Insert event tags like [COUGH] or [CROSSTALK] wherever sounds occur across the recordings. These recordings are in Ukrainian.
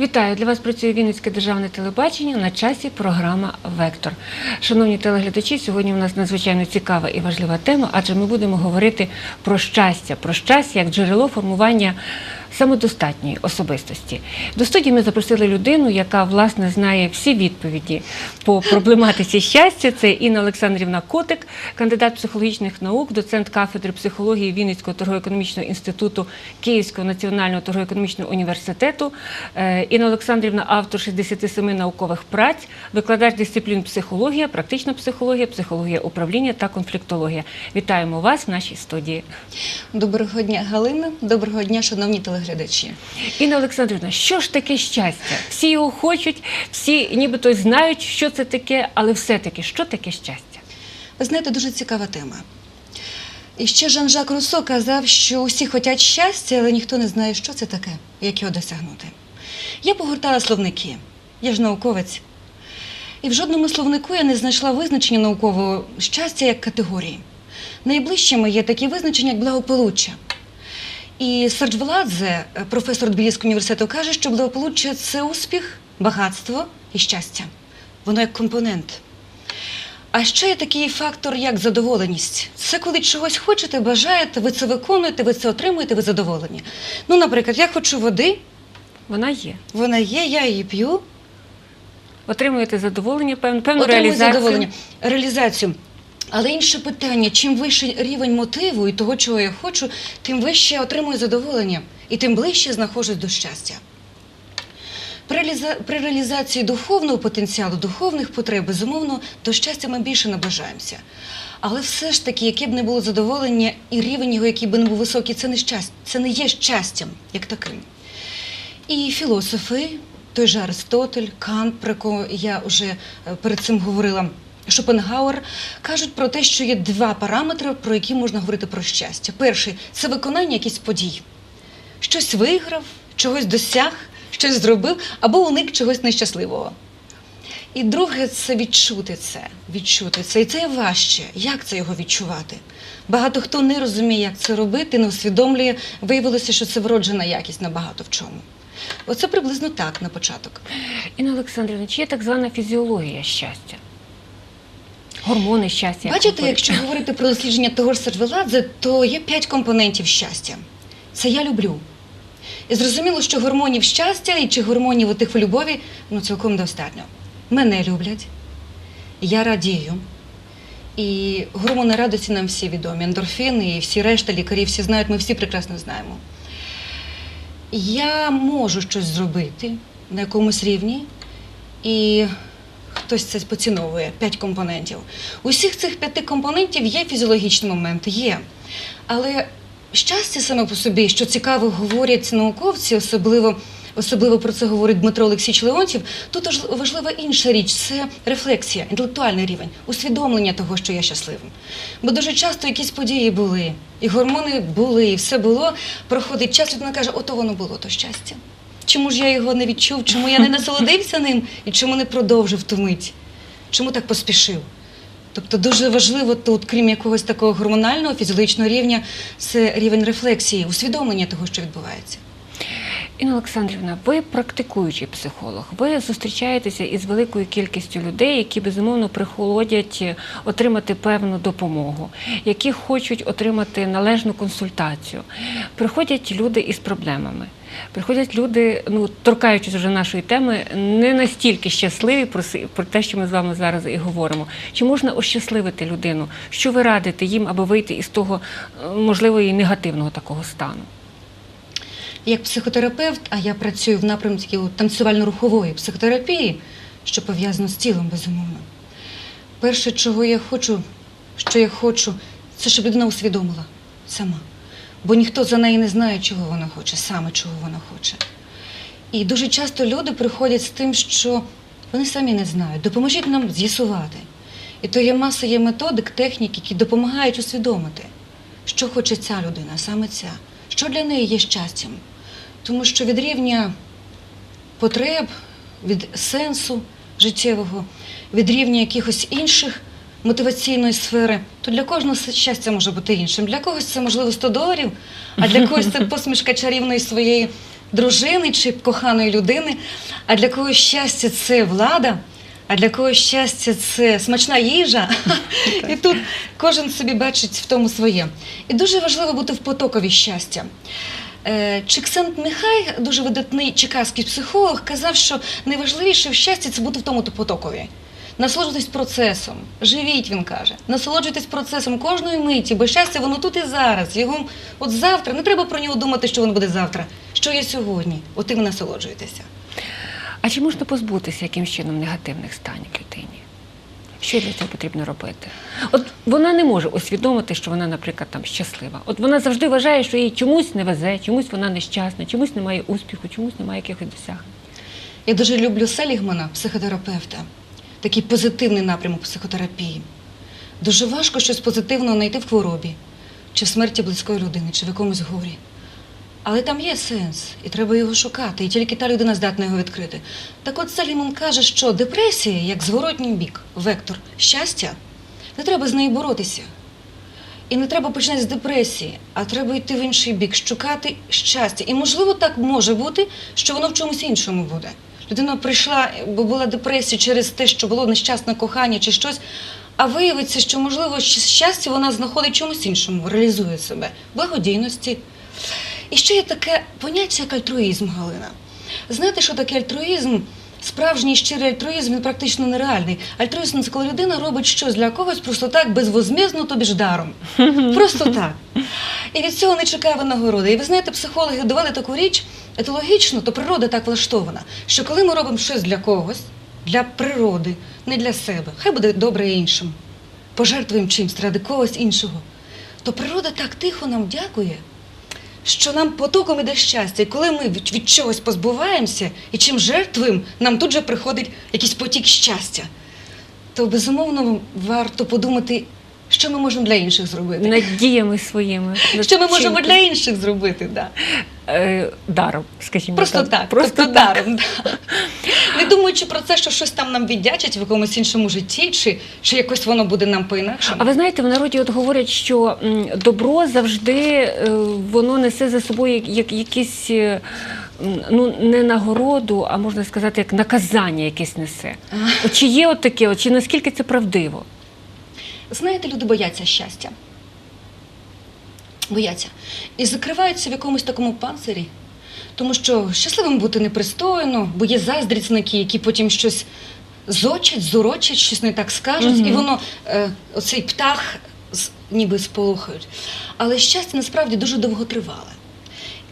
Вітаю! Для вас працює Вінницьке державне телебачення на часі програма Вектор. Шановні телеглядачі, сьогодні у нас надзвичайно цікава і важлива тема, адже ми будемо говорити про щастя, про щастя як джерело формування самодостатньої особистості. До студії ми запросили людину, яка власне знає всі відповіді по проблематиці щастя. Це Інна Олександрівна Котик, кандидат психологічних наук, доцент кафедри психології Вінницького торгово-економічного інституту Київського національного торгово-економічного університету. Е, Інна Олександрівна автор 67 наукових праць, викладач дисциплін психологія, практична психологія, психологія управління та конфліктологія. Вітаємо вас в нашій студії. Доброго дня, Галина. Доброго дня, шановні телеглядачі. Інна Олександрівна, що ж таке щастя? Всі його хочуть, всі нібито знають, що це таке, але все-таки що таке щастя? Ви знаєте, дуже цікава тема. І ще Жан-Жак Руссо казав, що усі хочуть щастя, але ніхто не знає, що це таке, як його досягнути. Я погортала словники, я ж науковець. І в жодному словнику я не знайшла визначення наукового щастя як категорії. Найближчими є такі визначення, як благополуччя. І Сердж Владзе, професор Тбіліського університету, каже, що благополуччя це успіх, багатство і щастя. Воно як компонент. А ще є такий фактор, як задоволеність. Це коли чогось хочете, бажаєте, ви це виконуєте, ви це отримуєте, ви задоволені. Ну, наприклад, я хочу води, Вона є. вона є, я її п'ю, Отримуєте задоволення, певну, певну отримую реалізацію. задоволення, реалізацію. Але інше питання: чим вищий рівень мотиву і того, чого я хочу, тим вище я отримую задоволення і тим ближче знаходжусь до щастя. При, реалізації духовного потенціалу, духовних потреб, безумовно, до щастя ми більше наближаємося. Але все ж таки, яке б не було задоволення, і рівень його, який би не був високий, це не щастя, це не є щастям як таким. І філософи, той же Аристотель, Кант, про якого я вже е, перед цим говорила, Шопенгауер, кажуть про те, що є два параметри, про які можна говорити про щастя. Перший це виконання якихось подій. Щось виграв, чогось досяг, щось зробив або уник чогось нещасливого. І друге це відчути це. Відчути це. І це важче. Як це його відчувати? Багато хто не розуміє, як це робити, не усвідомлює. Виявилося, що це вроджена якість на багато в чому. Оце приблизно так на початок. Інна Олександрівна, чи є так звана фізіологія щастя? Гормони щастя. Бачите, якщо говорити про дослідження того ж Серджвеладзе, то є п'ять компонентів щастя. Це я люблю. І зрозуміло, що гормонів щастя і чи гормонів отих в любові ну, цілком достатньо. Мене люблять, я радію. І гормони радості нам всі відомі. Ендорфіни і всі решта лікарі всі знають, ми всі прекрасно знаємо. Я можу щось зробити на якомусь рівні, і хтось це поціновує п'ять компонентів. Усіх цих п'яти компонентів є фізіологічні моменти, є. Але щастя саме по собі, що цікаво говорять науковці, особливо. Особливо про це говорить Дмитро Олексійович Леонтів. Тут важлива інша річ це рефлексія, інтелектуальний рівень, усвідомлення того, що я щасливим. Бо дуже часто якісь події були, і гормони були, і все було. Проходить час, людина каже, ото воно було, то щастя. Чому ж я його не відчув, чому я не насолодився ним і чому не продовжив ту мить? Чому так поспішив? Тобто дуже важливо тут, крім якогось такого гормонального, фізіологічного рівня, це рівень рефлексії, усвідомлення того, що відбувається. Інна Олександрівна, ви практикуючий психолог. Ви зустрічаєтеся із великою кількістю людей, які безумовно приходять е, отримати певну допомогу, які хочуть отримати належну консультацію. Приходять люди із проблемами. Приходять люди, ну торкаючись вже нашої теми, не настільки щасливі про, про те, що ми з вами зараз і говоримо. Чи можна ощасливити людину? Що ви радите їм, аби вийти із того е, можливо і негативного такого стану? Як психотерапевт, а я працюю в напрямку танцювально-рухової психотерапії, що пов'язано з тілом, безумовно. Перше, чого я хочу, що я хочу, це щоб людина усвідомила сама. Бо ніхто за неї не знає, чого вона хоче, саме чого вона хоче. І дуже часто люди приходять з тим, що вони самі не знають. Допоможіть нам з'ясувати. І то є маса є методик, технік, які допомагають усвідомити, що хоче ця людина, саме ця, що для неї є щастям. Тому що від рівня потреб, від сенсу життєвого, від рівня якихось інших мотиваційної сфери, то для кожного щастя може бути іншим. Для когось це можливо 100 доларів, а для когось це [LAUGHS] посмішка чарівної своєї дружини чи коханої людини, а для когось щастя це влада, а для когось щастя це смачна їжа. [LAUGHS] І тут кожен собі бачить в тому своє. І дуже важливо бути в потокові щастя. Е, Чиксент Михай, дуже видатний чекаський психолог, казав, що найважливіше в щасті це бути в тому потокові. Насолоджуйтесь процесом, живіть, він каже. Насолоджуйтесь процесом кожної миті, бо щастя воно тут і зараз. Його от завтра не треба про нього думати, що воно буде завтра. Що є сьогодні? От і насолоджуйтеся. А чи можна позбутися якимсь чином негативних станів людині? Що для цього потрібно робити? От вона не може усвідомити, що вона, наприклад, там щаслива. От вона завжди вважає, що їй чомусь не везе, чомусь вона нещасна, чомусь немає успіху, чомусь немає якихось досягнень. Я дуже люблю Селігмана, психотерапевта, такий позитивний напрямок психотерапії. Дуже важко щось позитивного знайти в хворобі, чи в смерті близької людини, чи в якомусь горі. Але там є сенс, і треба його шукати, і тільки та людина здатна його відкрити. Так от Селіман каже, що депресія, як зворотній бік, вектор щастя, не треба з нею боротися. І не треба починати з депресії, а треба йти в інший бік, шукати щастя. І можливо так може бути, що воно в чомусь іншому буде. Людина прийшла, бо була депресія через те, що було нещасне кохання чи щось. А виявиться, що можливо щастя вона знаходить чомусь іншому, реалізує себе, в благодійності. І ще є таке поняття, як альтруїзм, Галина. Знаєте, що таке альтруїзм? Справжній щирий альтруїзм він практично нереальний. Альтруїзм це коли людина робить щось для когось просто так, безвозмізно, тобі ж даром. [LAUGHS] Просто так. І від цього не чекає винагороди. І ви знаєте, психологи довели таку річ, етологічно, то природа так влаштована, що коли ми робимо щось для когось, для природи, не для себе, хай буде добре іншим, пожертвуємо чимсь ради когось іншого, то природа так тихо нам дякує що нам потоком іде щастя. І коли ми від, від чогось позбуваємося і чим жертвуємо, нам тут же приходить якийсь потік щастя. То безумовно варто подумати, що ми можемо для інших зробити. Над діями своїми. [LAUGHS] Що ми можемо для інших зробити, да. Е, даром, скажімо Просто так, Просто тобто так. даром. Да. Не думаючи про це, що щось там нам віддячить в якомусь іншому житті, чи, чи якось воно буде нам по-інакшому. А ви знаєте, в народі от говорять, що м, добро завжди е, воно несе за собою як, як якісь. е, м, Ну, не нагороду, а можна сказати, як наказання якесь несе. От чи є от таке, от, чи наскільки це правдиво? Знаєте, люди бояться щастя. Бояться. І закриваються в якомусь такому панцирі. Тому що щасливим бути непристойно, бо є заздрісники, які потім щось зочать, зорочать, щось не так скажуть, Мгм. і воно, е, оцей птах ніби сполохають. Але щастя насправді дуже довготривале.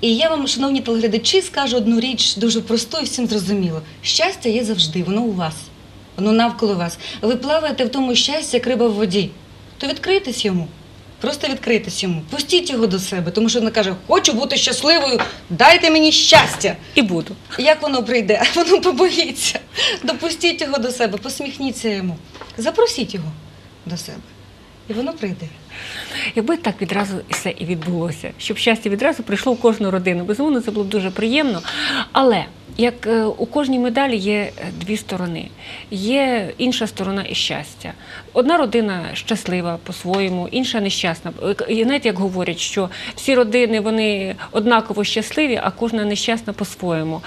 І я вам, шановні телеглядачі, скажу одну річ дуже просту і всім зрозуміло. Щастя є завжди, воно у вас, воно навколо вас. Ви плаваєте в тому щастя, як риба в воді. То відкрийтесь йому. Просто відкрийтесь йому, пустіть його до себе, тому що вона каже: Хочу бути щасливою, дайте мені щастя. І буду. Як воно прийде? [LAUGHS] Воно побоїться. Допустіть його до себе, посміхніться йому, запросіть його до себе. І воно прийде. Якби так відразу все і відбулося, щоб щастя відразу прийшло в кожну родину. Безумовно, це було б дуже приємно. Але як е, у кожній медалі є е, дві сторони, є інша сторона і щастя. Одна родина щаслива по-своєму, інша нещасна. Е, І знаєте, як говорять, що всі родини вони однаково щасливі, а кожна нещасна по-своєму.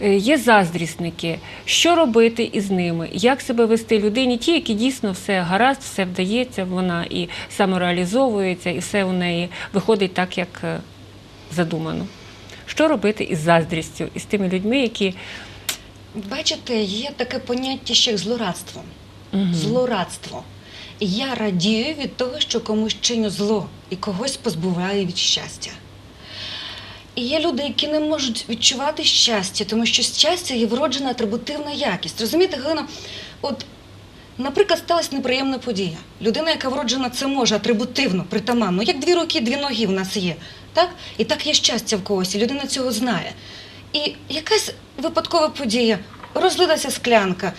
Є заздрісники. Що робити із ними? Як себе вести людині? Ті, які дійсно все гаразд, все вдається, вона і самореалізовується, і все у неї виходить так, як задумано. Що робити із заздрістю, із тими людьми, які Бачите, є таке поняття ще як злорадство. Мгм. Злорадство. Я радію від того, що комусь чиню зло і когось позбуваю від щастя. І є люди, які не можуть відчувати щастя, тому що щастя є вроджена атрибутивна якість. Розумієте, Галина, от, наприклад, сталася неприємна подія. Людина, яка вроджена це може атрибутивно, притаманно, як дві руки, дві ноги в нас є. Так? І так є щастя в когось, і людина цього знає. І якась випадкова подія, розлилася склянка,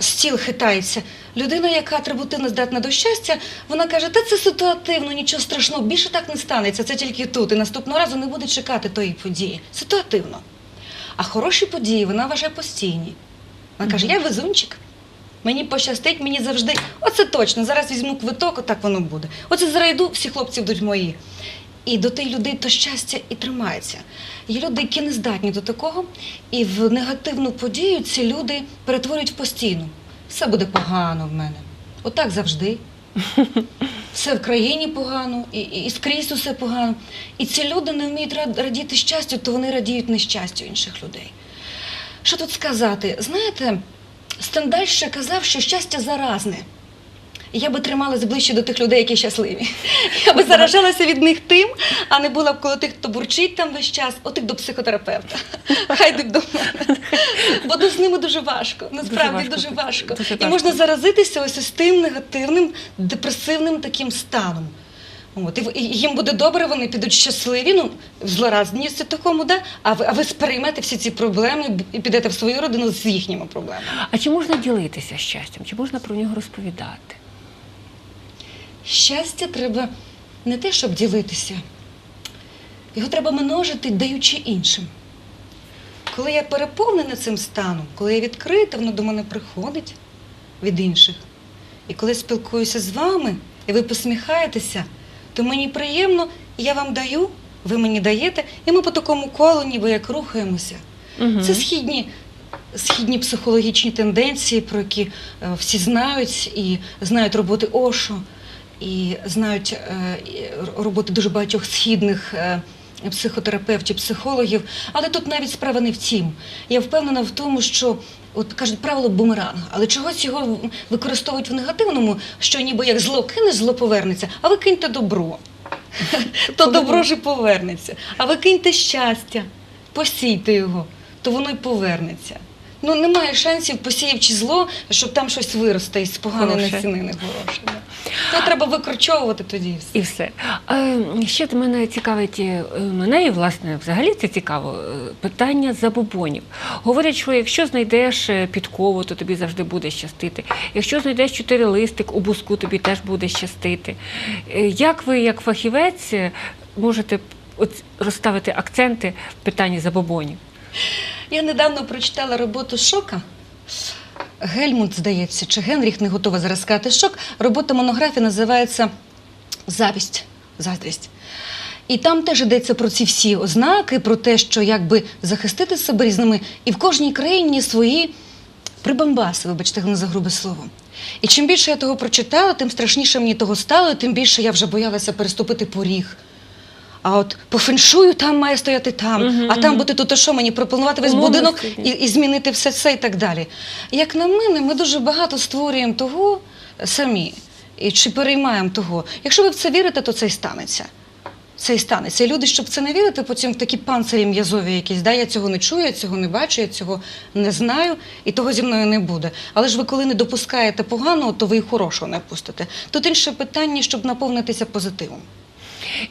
стіл хитається. Людина, яка атрибутивно здатна до щастя, вона каже, та це ситуативно, нічого страшного, більше так не станеться, це тільки тут. І наступного разу не буде чекати тої події. Ситуативно. А хороші події вона вважає постійні. Вона каже, я везунчик. Мені пощастить, мені завжди. Оце точно. Зараз візьму квиток, отак воно буде. Оце зайду, всі хлопці будуть мої. І до тих людей то щастя і тримається. Є люди, які не здатні до такого, і в негативну подію ці люди перетворюють в постійну. Все буде погано в мене. Отак завжди. [LAUGHS] Все в країні погано, і, і, і скрізь усе погано. І ці люди не вміють радіти щастю, то вони радіють нещастю інших людей. Що тут сказати? Знаєте, Стендаль ще казав, що щастя заразне. Я би трималась ближче до тих людей, які щасливі. [LAUGHS] Я би заражалася від них тим, а не була б коло тих, хто бурчить там весь час, отих до психотерапевта. [LAUGHS] Хай йдуть до мене. Бо з ними дуже важко. Насправді важко. дуже важко. Дуже І можна заразитися ось з тим негативним, депресивним таким станом. От, і їм буде добре, вони підуть щасливі, ну, в злорадності такому, да? а, ви, а ви сприймете всі ці проблеми і підете в свою родину з їхніми проблемами. А чи можна ділитися щастям? Чи можна про нього розповідати? Щастя треба не те, щоб ділитися. Його треба множити, даючи іншим. Коли я переповнена цим станом, коли я відкрита, воно до мене приходить від інших. І коли я спілкуюся з вами, і ви посміхаєтеся, то мені приємно, я вам даю, ви мені даєте, і ми по такому колу ніби як рухаємося. Угу. Це східні, східні психологічні тенденції, про які е, всі знають і знають роботи Ошо, і знають е, роботи дуже багатьох східних. Психотерапевтів, психологів, але тут навіть справа не в тім. Я впевнена в тому, що от кажуть правило бумеранга, але чогось його використовують в негативному, що ніби як зло кинеш, зло повернеться, а ви киньте добро. То добро ж і повернеться. А ви киньте щастя, посійте його, то воно й повернеться. Ну, немає шансів, посіявши зло, щоб там щось виросте із поганої насінини хороше. да. То треба викорчовувати тоді і все. І все. Е, ще мене цікавить е, мене і власне взагалі це цікаво. е, Питання забобонів. Говорять, що якщо знайдеш е, підкову, то тобі завжди буде щастити. Якщо знайдеш чотирилистик у буску, тобі теж буде щастити. Як ви, як фахівець, можете розставити акценти в питанні забобонів? Я недавно прочитала роботу Шока. Гельмут, здається, чи Генріх не готова зараз сказати шок. Робота монографії називається Завість, заздрість. І там теж йдеться про ці всі ознаки, про те, що якби захистити себе різними, і в кожній країні свої прибамбаси, вибачте не за грубе слово. І чим більше я того прочитала, тим страшніше мені того стало, тим більше я вже боялася переступити поріг. А от по феншую там має стояти там, Мгм, а там мгм. бути тут, то що мені пропланувати весь Умовно будинок і, і змінити все це і так далі. Як на мене, ми дуже багато створюємо того самі. І чи переймаємо того. Якщо ви в це вірите, то це і станеться. Це і станеться. І люди, щоб це не вірити, потім в такі панцирі м'язові якісь, да, я цього не чую, я цього не бачу, я цього не знаю, і того зі мною не буде. Але ж ви коли не допускаєте поганого, то ви і хорошого не пустите. Тут інше питання, щоб наповнитися позитивом.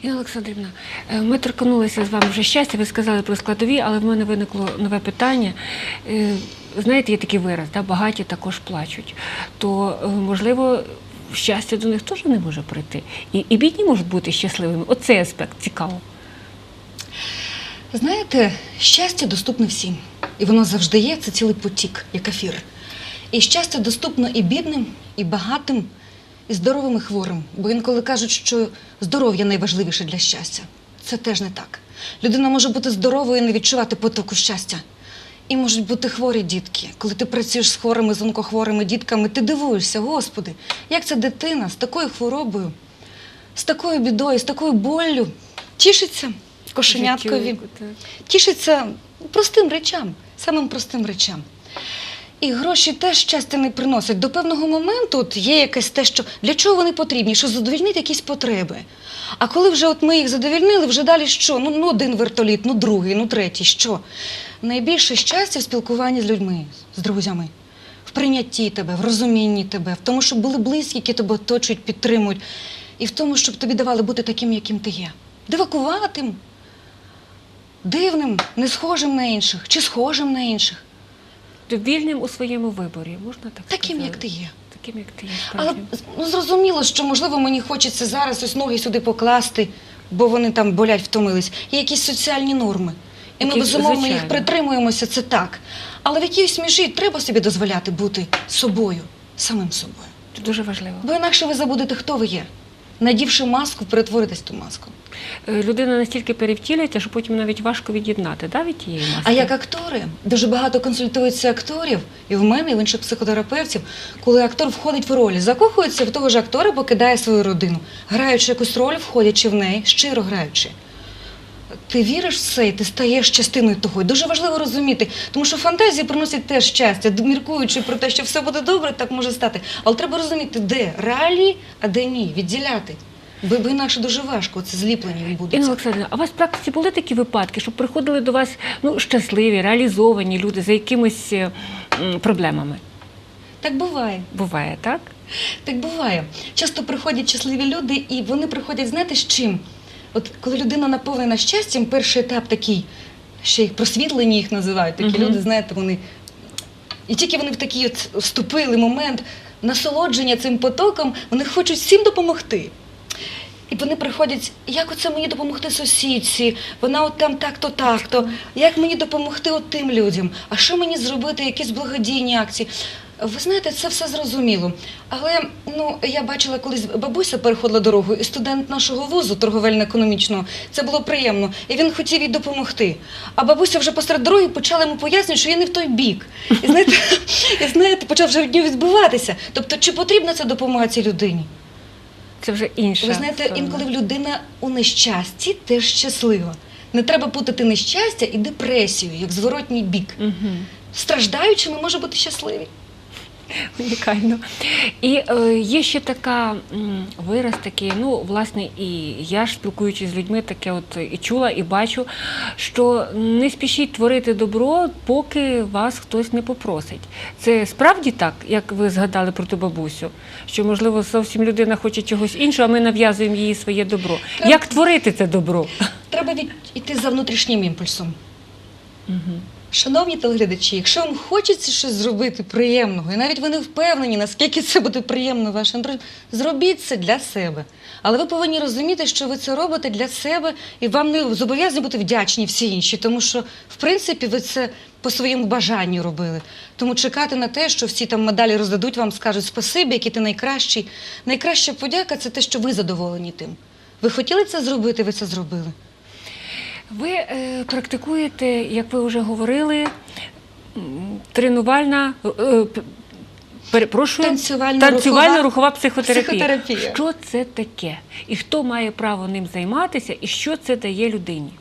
Інна Олександрівна, е, ми торкнулися з вами вже щастя, ви сказали про складові, але в мене виникло нове питання. Е, Знаєте, є такий вираз, да, багаті також плачуть. То, е, можливо, щастя до них теж не може прийти. І, і бідні можуть бути щасливими. Оцей аспект цікаво. Знаєте, щастя доступне всім. І воно завжди є, це цілий потік, як ефір. І щастя доступно і бідним, і багатим, і здоровим, і хворим. Бо інколи кажуть, що здоров'я найважливіше для щастя. Це теж не так. Людина може бути здоровою і не відчувати потоку щастя. І можуть бути хворі дітки. Коли ти працюєш з хворими, з онкохворими дітками, ти дивуєшся, Господи, як ця дитина з такою хворобою, з такою бідою, з такою боллю тішиться кошеняткові тішиться простим речам, самим простим речам. І гроші теж щастя не приносять. До певного моменту от є якесь те, що для чого вони потрібні, що задовільнити якісь потреби. А коли вже от ми їх задовільнили, вже далі що? Ну, ну один вертоліт, ну другий, ну третій, що? Найбільше щастя в спілкуванні з людьми, з друзями, в прийнятті тебе, в розумінні тебе, в тому, щоб були близькі, які тебе оточують, підтримують, і в тому, щоб тобі давали бути таким, яким ти є. Дивакуватим, дивним, не схожим на інших чи схожим на інших, вільним у своєму виборі, можна так таким, сказати? як ти є. Таким, як ти є, Але справді. ну, зрозуміло, що можливо мені хочеться зараз ось ноги сюди покласти, бо вони там болять, втомились. Є якісь соціальні норми. І ми Які, безумовно їх притримуємося, це так. Але в якійсь межі треба собі дозволяти бути собою, самим собою. Це дуже важливо. Бо інакше ви забудете, хто ви є. Надівши маску, перетворитись в ту маску. Е, Людина настільки перевтілюється, що потім навіть важко від'єднати да, від тієї маски. А як актори, дуже багато консультуються акторів, і в мене, і в інших психотерапевтів, коли актор входить в роль, закохується в того ж актора, покидає свою родину, граючи якусь роль, входячи в неї, щиро граючи. Ти віриш в це, і ти стаєш частиною того. І дуже важливо розуміти, тому що фантазії приносять теж щастя, міркуючи про те, що все буде добре, так може стати. Але треба розуміти, де реалії, а де ні, відділяти. Бо, бо інакше дуже важко, це зліплення Інна відбудеться. Олександрівна, а у вас в практиці були такі випадки, щоб приходили до вас ну, щасливі, реалізовані люди за якимись е, м, проблемами? Так буває. Буває, так? Так буває. Часто приходять щасливі люди, і вони приходять, знаєте, з чим? От коли людина наповнена щастям, перший етап такий, ще їх просвітлені їх називають. Такі Мгм. люди, знаєте, вони. І тільки вони в такий от вступили момент насолодження цим потоком, вони хочуть всім допомогти. І вони приходять, як оце мені допомогти сусідці, вона от там так-то, так-то, як мені допомогти от тим людям, а що мені зробити, якісь благодійні акції. Ви знаєте, це все зрозуміло. Але ну я бачила, колись бабуся переходила дорогу, і студент нашого вузу торговельно-економічного, це було приємно, і він хотів їй допомогти. А бабуся вже посеред дороги почала йому пояснювати, що я не в той бік. І знаєте, [LAUGHS] і знаєте, почав вже від нього відбиватися. Тобто, чи потрібна ця допомога цій людині? Це вже інше. Ви знаєте, інколи людина у нещасті теж щаслива. Не треба путати нещастя і депресію, як зворотній бік. Угу. Страждаючи, ми можемо бути щасливі. [LAUGHS] Унікально. І е, є ще така м, вираз такий, ну, власне, і я ж спілкуючись з людьми, таке от і чула, і бачу, що не спішіть творити добро, поки вас хтось не попросить. Це справді так, як ви згадали про ту бабусю, що, можливо, зовсім людина хоче чогось іншого, а ми нав'язуємо їй своє добро. Як творити це добро? Треба від... йти за внутрішнім імпульсом. Угу. Шановні телеглядачі, якщо вам хочеться щось зробити приємного, і навіть ви не впевнені, наскільки це буде приємно вашим друзям, зробіть це для себе. Але ви повинні розуміти, що ви це робите для себе, і вам не зобов'язані бути вдячні всі інші, тому що, в принципі, ви це по своєму бажанню робили. Тому чекати на те, що всі там медалі роздадуть вам, скажуть спасибі, який ти найкращий. Найкраща подяка це те, що ви задоволені тим. Ви хотіли це зробити, ви це зробили. Ви е, практикуєте, як ви вже говорили, тренувальна. е, е, Перепрошую, Танцювальна танцювальна рухова рухова психотерапія. психотерапія. Що це таке? І хто має право ним займатися, і що це дає людині?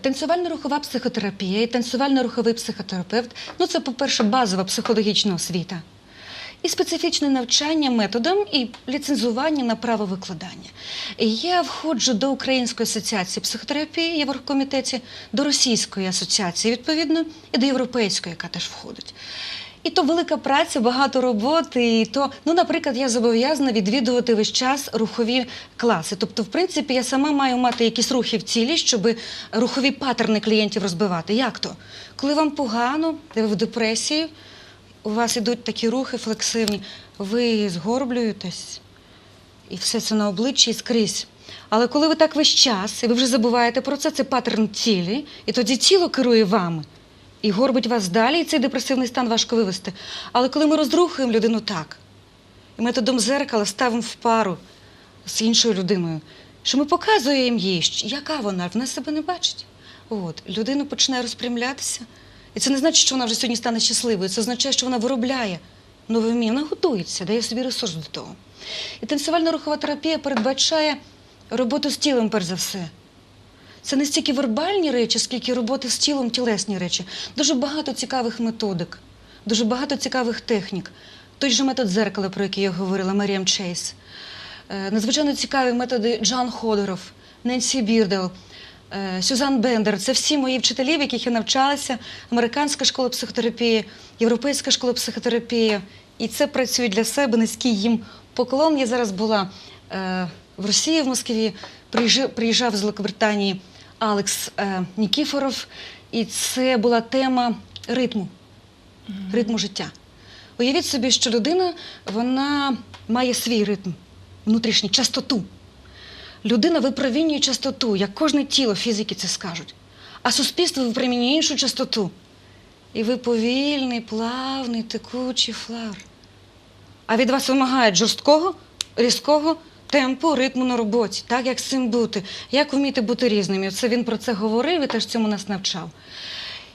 Танцювально-рухова психотерапія і танцювально-руховий психотерапевт ну це, по-перше, базова психологічна освіта. І специфічне навчання методом і ліцензування на право викладання. Я входжу до Української асоціації психотерапії, оргкомітеті, до Російської асоціації, відповідно, і до Європейської, яка теж входить. І то велика праця, багато роботи. І то, ну, наприклад, я зобов'язана відвідувати весь час рухові класи. Тобто, в принципі, я сама маю мати якісь рухи в тілі, щоб рухові паттерни клієнтів розбивати. Як то? Коли вам погано, де ви в депресії, у вас ідуть такі рухи флексивні, ви згорблюєтесь, і все це на обличчі і скрізь. Але коли ви так весь час, і ви вже забуваєте про це, це паттерн тілі, і тоді тіло керує вами. І горбить вас далі, і цей депресивний стан важко вивести. Але коли ми розрухуємо людину так, і методом зеркала ставимо в пару з іншою людиною, що ми показуємо їй, яка вона, вона себе не бачить. От, людина починає розпрямлятися. І це не значить, що вона вже сьогодні стане щасливою. Це означає, що вона виробляє нове вміння, вона готується, дає собі ресурс до того. І танцювальна рухова терапія передбачає роботу з тілом, перш за все. Це не стільки вербальні речі, скільки роботи з тілом, тілесні речі. Дуже багато цікавих методик, дуже багато цікавих технік. Той же метод зеркала, про який я говорила, Маріам Чейз. Е, Надзвичайно цікаві методи Джан Ходоров, Ненсі Бірдел, Сюзан Бендер. Це всі мої вчителі, в яких я навчалася. Американська школа психотерапії, Європейська школа психотерапії. І це працює для себе низький їм поклон. Я зараз була е, в Росії, в Москві, приїжджав, приїжджав з Великобританії Алекс е, Нікіфоров, і це була тема ритму, ритму життя. Уявіть собі, що людина вона має свій ритм, внутрішній частоту. Людина випромінює частоту, як кожне тіло, фізики це скажуть. А суспільство випромінює іншу частоту. І ви повільний, плавний, текучий флар. А від вас вимагають жорсткого, різкого, темпу, ритму на роботі, так як з цим бути, як вміти бути різними. Це він про це говорив і теж цьому нас навчав.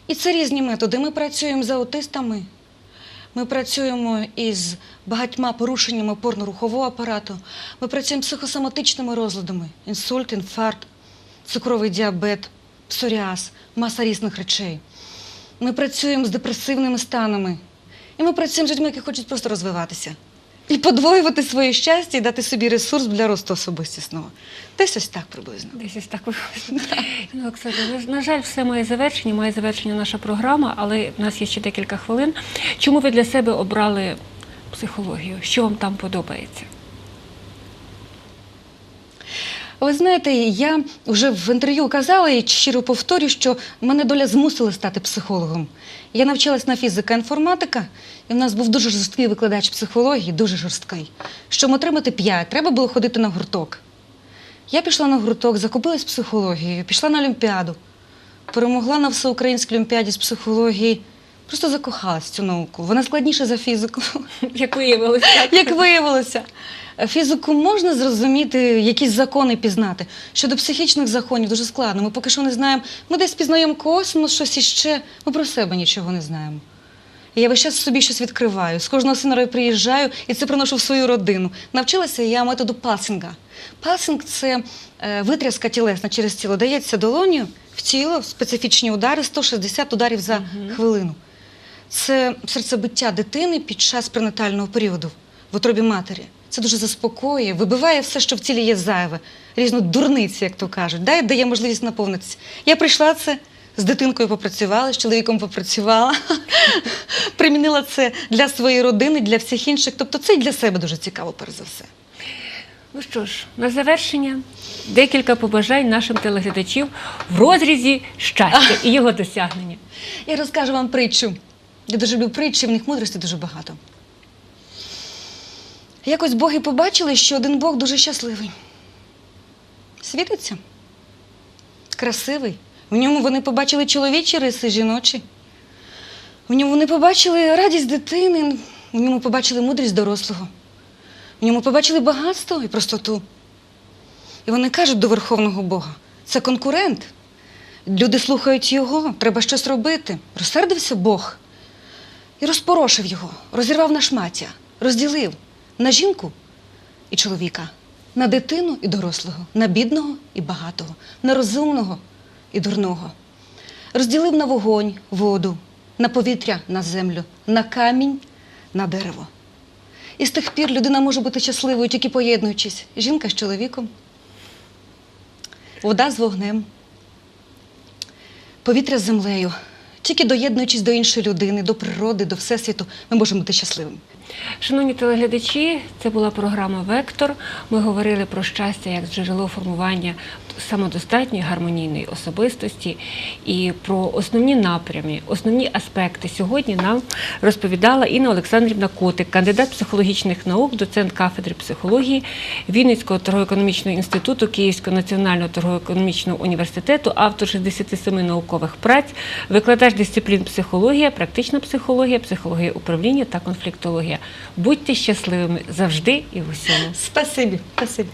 І це різні методи. Ми працюємо з аутистами, ми працюємо із багатьма порушеннями опорно-рухового апарату. Ми працюємо з психосоматичними розладами: інсульт, інфаркт, цукровий діабет, псоріаз, маса різних речей. Ми працюємо з депресивними станами. І ми працюємо з людьми, які хочуть просто розвиватися. І подвоювати своє щастя і дати собі ресурс для росту особистісного. Десь ось так приблизно. Десь ось так виходить. Ну, Оксана, на- на жаль, все має завершення, має завершення наша програма, але в нас є ще декілька хвилин. Чому ви для себе обрали психологію? Що вам там подобається? Ви знаєте, я вже в інтерв'ю казала і щиро повторю, що мене доля змусила стати психологом. Я навчалась на фізика інформатика, і в нас був дуже жорсткий викладач психології, дуже жорсткий. Щоб отримати п'ять, треба було ходити на гурток. Я пішла на гурток, закупилась психологією, пішла на Олімпіаду, перемогла на всеукраїнській олімпіаді з психології. Просто закохалась в цю науку. Вона складніша за фізику. [LAUGHS] Як виявилося? Як виявилося, фізику можна зрозуміти, якісь закони пізнати. Щодо психічних законів дуже складно. Ми поки що не знаємо. Ми десь пізнаємо космос, щось іще. Ми про себе нічого не знаємо. І я весь час собі щось відкриваю. З кожного сценарію приїжджаю і це приношу в свою родину. Навчилася я методу пасинга. Пасинг це е, витряска тілесна через тіло. Дається долонію в тіло, специфічні удари, 160 ударів за хвилину. Це серцебиття дитини під час пренатального періоду в утробі матері. Це дуже заспокоює, вибиває все, що в тілі є зайве, різну дурниці, як то кажуть, да, дає можливість наповнитися. Я прийшла це. З дитинкою попрацювала, з чоловіком попрацювала, [LAUGHS] примінила це для своєї родини, для всіх інших. Тобто це і для себе дуже цікаво, перш за все. Ну що ж, на завершення декілька побажань нашим телеглядачів в розрізі щастя і його досягнення. [LAUGHS] Я розкажу вам притчу. Я дуже люблю притчі, в них мудрості дуже багато. Якось боги побачили, що один Бог дуже щасливий. Світиться. Красивий. В ньому вони побачили чоловічі риси, жіночі. В ньому вони побачили радість дитини, в ньому побачили мудрість дорослого. В ньому побачили багатство і простоту. І вони кажуть до Верховного Бога: це конкурент. Люди слухають його, треба щось робити. Розсердився Бог і розпорошив його, розірвав на шмаття, розділив на жінку і чоловіка, на дитину і дорослого, на бідного і багатого, на розумного і дурного. Розділив на вогонь, воду, на повітря, на землю, на камінь, на дерево. І з тих пір людина може бути щасливою, тільки поєднуючись. Жінка з чоловіком, вода з вогнем, повітря з землею. Тільки доєднуючись до іншої людини, до природи, до всесвіту, ми можемо бути щасливими. Шановні телеглядачі, це була програма Вектор. Ми говорили про щастя як джерело формування самодостатньої гармонійної особистості і про основні напрями, основні аспекти. Сьогодні нам розповідала Інна Олександрівна Котик, кандидат психологічних наук, доцент кафедри психології Вінницького торгово-економічного інституту Київського національного торгово-економічного університету, автор 67 наукових праць, викладач дисциплін психологія, практична психологія, психологія управління та конфліктологія. Будьте щасливими завжди і в усьому. Спасибі, спасибі.